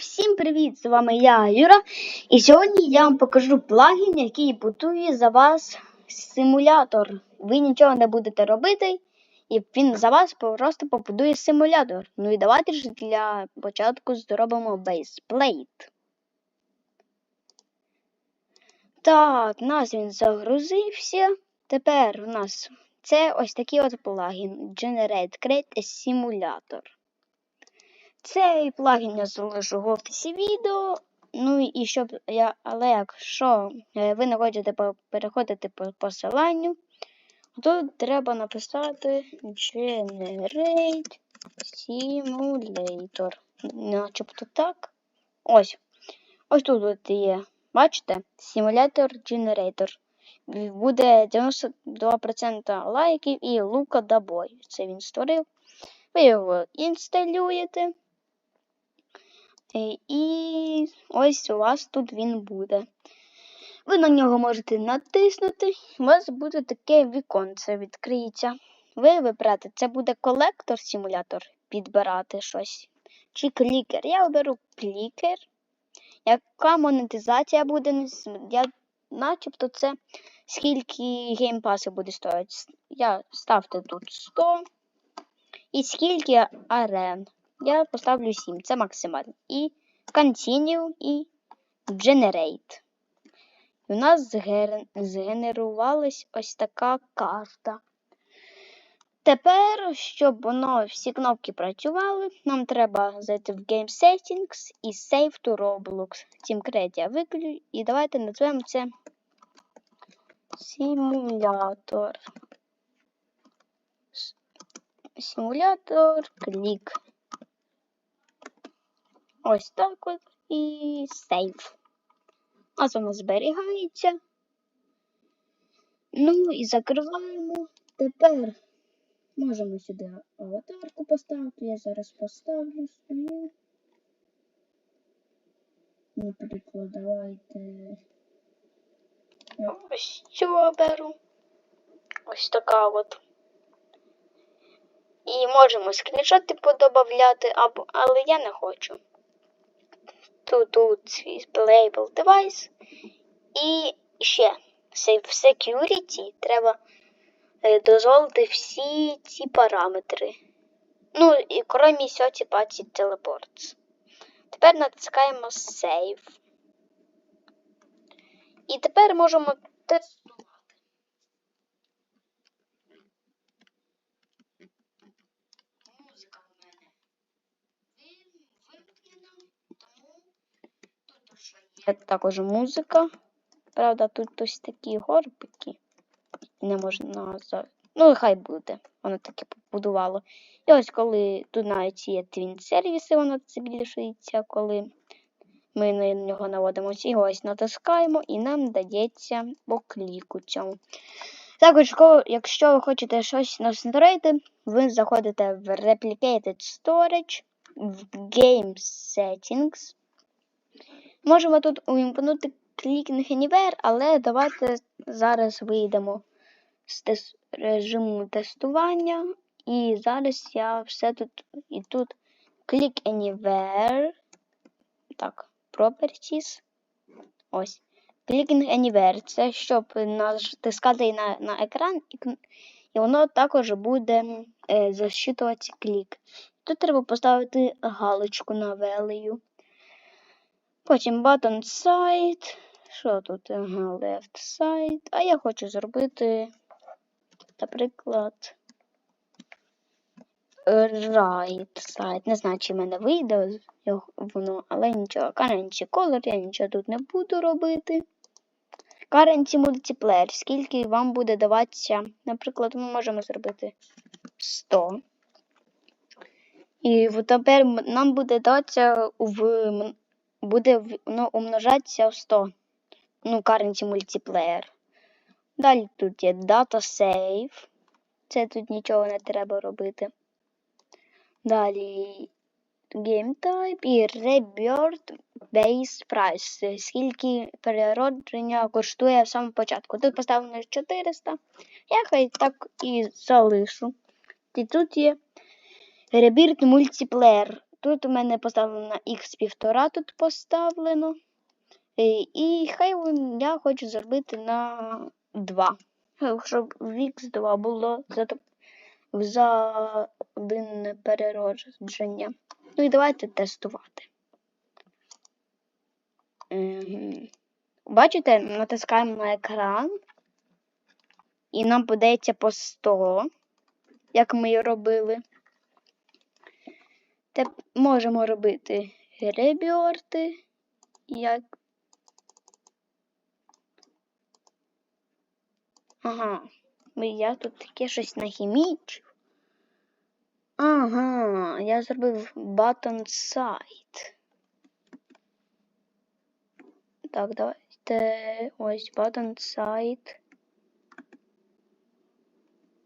всім привіт! З вами я, Юра. І сьогодні я вам покажу плагін, який будує за вас симулятор. Ви нічого не будете робити, і він за вас просто побудує симулятор. Ну і давайте ж для початку зробимо бейсплейт. Так, у нас він загрузився. Тепер у нас це ось такий от плагін Generate Create Simulator. Цей плагін я залишу в описі відео. Ну і щоб я, але якщо е, ви не хочете по- посиланню, то треба написати Generate Simulator. Начебто так. Ось. Ось тут от є. Бачите? Симулятор Generator. Буде 92% лайків і лука дабой. Це він створив. Ви його інсталюєте. І ось у вас тут він буде. Ви на нього можете натиснути, у вас буде таке віконце відкриється. Ви вибрати, це буде колектор симулятор, підбирати щось. Чи клікер. Я оберу клікер. Яка монетизація буде? Я, начебто це скільки геймпаси буде стоїти. Я ставте тут 100. І скільки арен. Я поставлю 7, це максимально. І Continue і Generate. І у нас згенерувалась ось така карта. Тепер, щоб воно всі кнопки працювали, нам треба зайти в Game Settings і Save to Roblox. Team Creatia виключу. І давайте назвемо це симулятор. Симулятор клік. Ось так от і сейв. Ось воно зберігається. Ну і закриваємо. Тепер можемо сюди аватарку поставити. Я зараз поставлю свою. Наприклад, давайте. Ось цю беру. Ось така от. І можемо скріншоти подобавляти, але я не хочу. Тут тут label device. І ще Save Security треба е, дозволити всі ці параметри. Ну, і крім сьоті паті телепортс. Тепер натискаємо Save. І тепер можемо тестувати. Музика в мене вимкнена, тому тут вже є також музика. Правда, тут ось такі горбики. Не можна за. Ну, хай буде. Воно таке побудувало. І ось коли тут навіть є твін сервіси, воно збільшується, коли ми на нього наводимо і ось натискаємо, і нам дається по кліку цьому. Також, якщо ви хочете щось настроїти, ви заходите в Replicated Storage, в Game Settings. Можемо тут увімкнути Clicking Anywhere, але давайте зараз вийдемо з тес- режиму тестування. І зараз я все тут і тут Click Anywhere. Так, Properties. Ось. Clicking Anywhere. Це щоб натискати на, на екран, і, і воно також буде е, засчитувати клік. Тут треба поставити галочку на велею. Потім button side. Що тут? Left side. А я хочу зробити, наприклад, right side. Не знаю, чи в мене вийде воно, але нічого. Currency color, я нічого тут не буду робити. Currency multiplayer. Скільки вам буде даватися? Наприклад, ми можемо зробити 100. І тепер нам буде даватися в буде воно умножатися в 100. Ну, currency multiplayer. Далі тут є data save. Це тут нічого не треба робити. Далі game type і rebirth base price. Скільки переродження коштує в самому початку. Тут поставлено 400. Я хай так і залишу. І тут є Rebirth Multiplayer. Тут у мене поставлено на Х1,5 тут поставлено. І, і хай я хочу зробити на 2. Щоб в Х2 було за, за переродження. Ну і давайте тестувати. Бачите, натискаємо на екран, і нам подається по 100, як ми і робили. Теп можемо робити ребіорти, як. Ага, я тут таке щось нахімічив. Ага, я зробив button side. Так, давайте ось button side.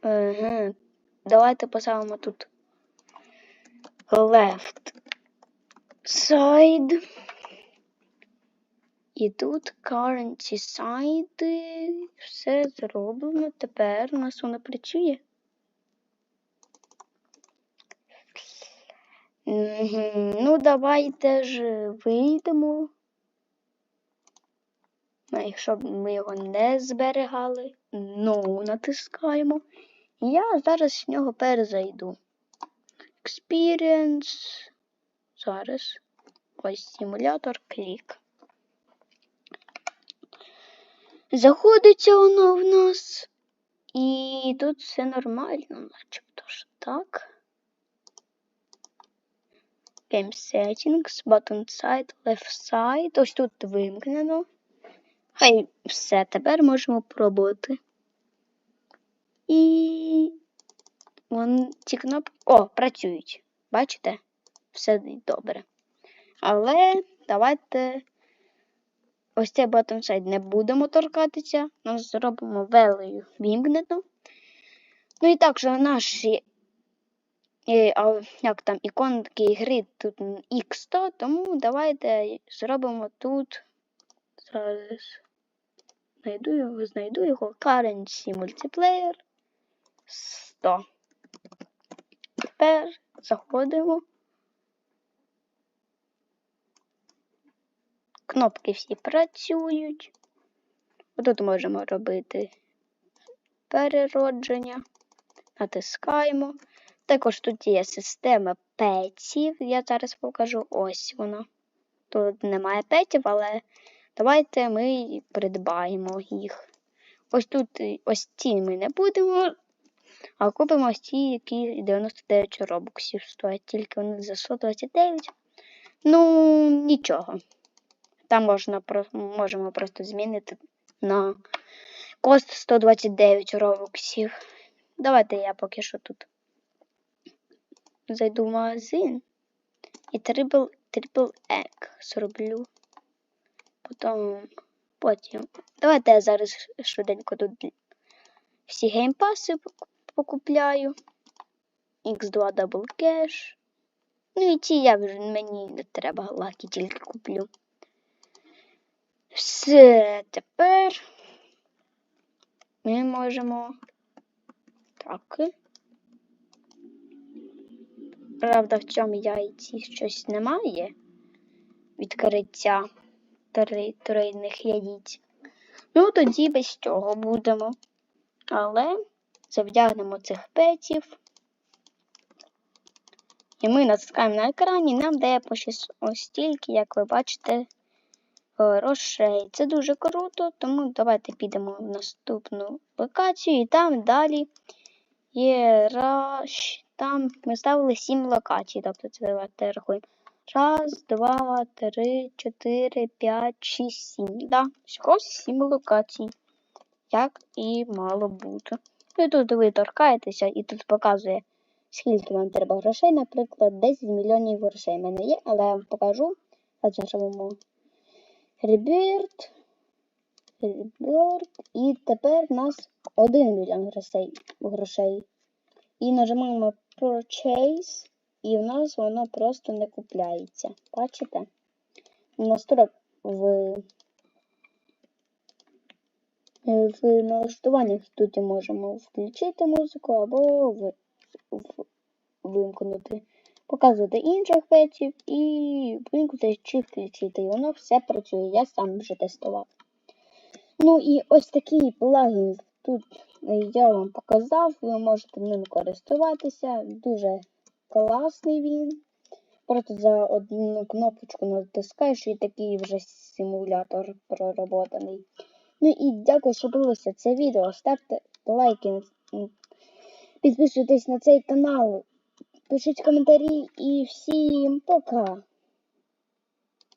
Ага. Давайте поставимо тут left side. І тут currency side. Все зроблено. Тепер у нас воно працює. Ну, давайте ж вийдемо. Ну, Якщо ми його не зберігали, ну натискаємо. Я зараз в нього перезайду. Experience. Зараз. Ось симулятор клік. Заходиться воно в нас. І тут все нормально, начебто ж так. Game settings, button side, left side. Ось тут вимкнено. Хай все, тепер можемо пробувати. І вон ці кнопки. О, працюють. Бачите? Все добре. Але давайте ось цей side не будемо торкатися. Ми зробимо велею вімкнено. Ну і також наші е, а, як там іконки гри тут X100, тому давайте зробимо тут. Зараз знайду його, знайду його. Currency Multiplayer 100. Тепер заходимо. Кнопки всі працюють. Отут можемо робити переродження. Натискаємо. Також тут є система петів. Я зараз покажу ось вона. Тут немає петів, але давайте ми придбаємо їх. Ось тут ось ці ми не будемо, а купимо ті, які 99 робоксів стоять, тільки вони за 129. Ну, нічого. Там можна можемо просто змінити на кост 129 робоксів. Давайте я поки що тут зайду в магазин і трипл, трипл ек зроблю. Потім, потім. Давайте я зараз швиденько тут всі геймпаси покупляю. X2 Double Cash. Ну і ці я вже мені не треба лаки тільки куплю. Все, тепер ми можемо так. Правда, в цьому яйці щось немає. Відкриття три- тройних яїць. Ну, тоді без цього будемо. Але завдягнемо цих петів. І ми натискаємо на екрані, нам дає по 6 ось стільки, як ви бачите, грошей. Це дуже круто, тому давайте підемо в наступну локацію і там далі є раш. Там ми ставили 7 локацій, тобто це давайте рахуємо. Раз, два, три, чотири, п'ять, шість, сім. Да, всього сім локацій. Як і мало бути. І тут ви торкаєтеся, і тут показує, скільки вам треба грошей. Наприклад, 10 мільйонів грошей в мене є, але я вам покажу. Нажмемо Rebirth. Rebirth. І тепер у нас 1 мільйон грошей. грошей. І нажимаємо Purchase. І в нас воно просто не купляється. Бачите? У нас тут в, в налаштуваннях тут можемо включити музику або вимкнути. показувати інших петів і вимкнути чи включити. І воно все працює. Я сам вже тестував. Ну і ось такий плагін тут я вам показав, ви можете ним користуватися. Дуже класний він. Просто за одну кнопочку натискаєш і такий вже симулятор проработаний. Ну і дякую, що дивилися це відео. Ставте лайки, підписуйтесь на цей канал, пишіть коментарі і всім пока!